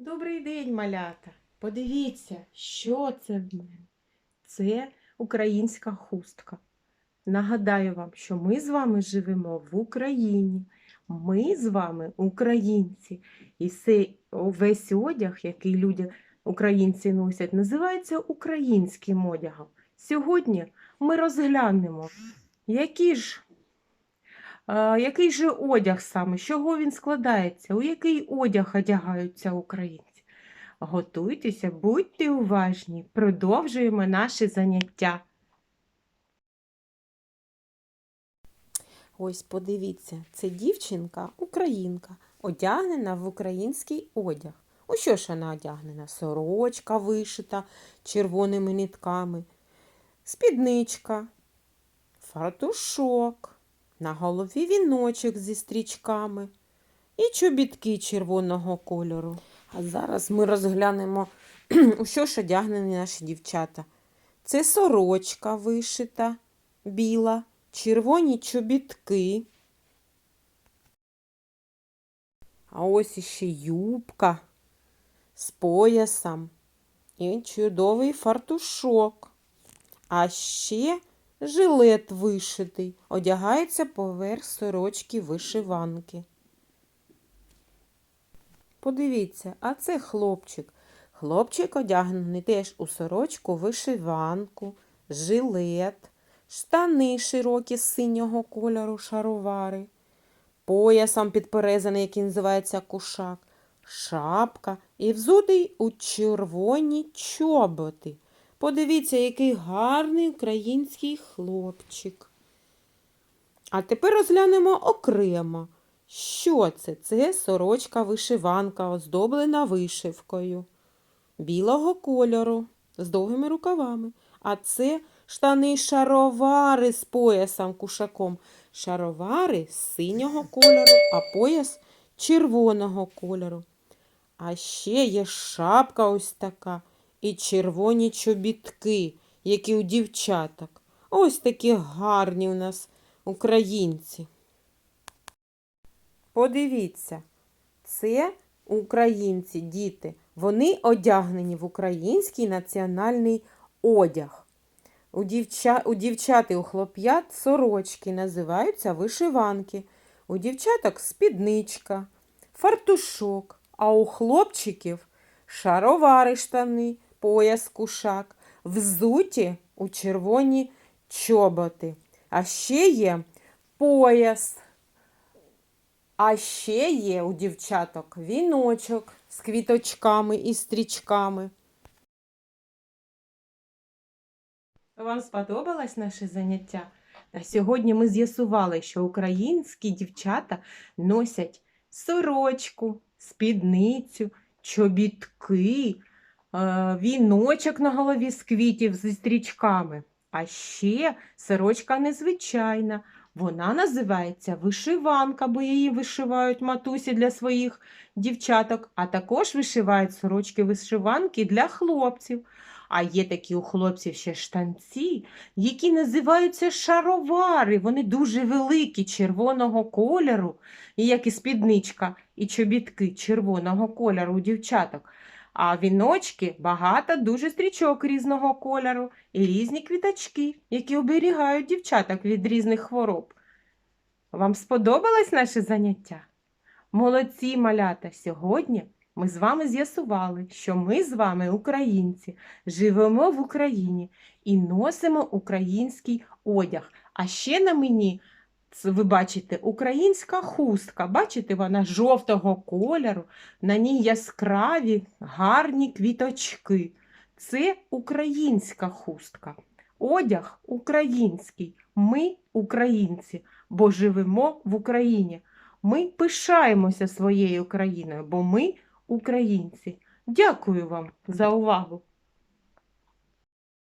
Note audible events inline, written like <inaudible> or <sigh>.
Добрий день, малята. Подивіться, що це в мене. Це українська хустка. Нагадаю вам, що ми з вами живемо в Україні. Ми з вами українці. І цей весь одяг, який люди, українці носять, називається українським одягом. Сьогодні ми розглянемо, які ж, який же одяг саме, з чого він складається, у який одяг одягаються українці. Готуйтеся, будьте уважні, продовжуємо наше заняття. Ось подивіться, це дівчинка українка, одягнена в український одяг. У що ж вона одягнена? Сорочка вишита червоними нитками, спідничка, фартушок, на голові віночок зі стрічками і чобітки червоного кольору. А зараз ми розглянемо, <clears throat> у що ж одягнені наші дівчата. Це сорочка вишита, біла, червоні чобітки. А ось іще юбка з поясом і чудовий фартушок. А ще жилет вишитий, одягається поверх сорочки вишиванки. Подивіться, а це хлопчик. Хлопчик одягнений теж у сорочку вишиванку, жилет, штани широкі з синього кольору шаровари, поясом підперезаний, який називається кушак, шапка і взутий у червоні чоботи. Подивіться, який гарний український хлопчик. А тепер розглянемо окремо. Що це? Це сорочка вишиванка, оздоблена вишивкою білого кольору з довгими рукавами. А це штани шаровари з поясом кушаком. Шаровари з синього кольору, а пояс червоного кольору. А ще є шапка ось така і червоні чобітки, які у дівчаток. Ось такі гарні у нас українці. Подивіться, це українці, діти. Вони одягнені в український національний одяг. У, дівча... у дівчат і у хлоп'ят сорочки називаються вишиванки. У дівчаток спідничка, фартушок, а у хлопчиків шаровари штани, пояс кушак, взуті у червоні чоботи. А ще є пояс. А ще є у дівчаток віночок з квіточками і стрічками. Вам сподобалось наше заняття? На сьогодні ми з'ясували, що українські дівчата носять сорочку, спідницю, чобітки, віночок на голові з квітів зі стрічками. А ще сорочка незвичайна. Вона називається вишиванка, бо її вишивають матусі для своїх дівчаток, а також вишивають сорочки вишиванки для хлопців. А є такі у хлопців ще штанці, які називаються шаровари. Вони дуже великі, червоного кольору, як і спідничка, і чобітки червоного кольору у дівчаток. А віночки багато дуже стрічок різного кольору і різні квіточки, які оберігають дівчаток від різних хвороб. Вам сподобалось наше заняття? Молодці малята! Сьогодні ми з вами з'ясували, що ми з вами, українці, живемо в Україні і носимо український одяг. А ще на мені, ви бачите, українська хустка. Бачите, вона жовтого кольору, на ній яскраві гарні квіточки. Це українська хустка. Одяг український. Ми українці, бо живемо в Україні. Ми пишаємося своєю країною, бо ми українці. Дякую вам за увагу!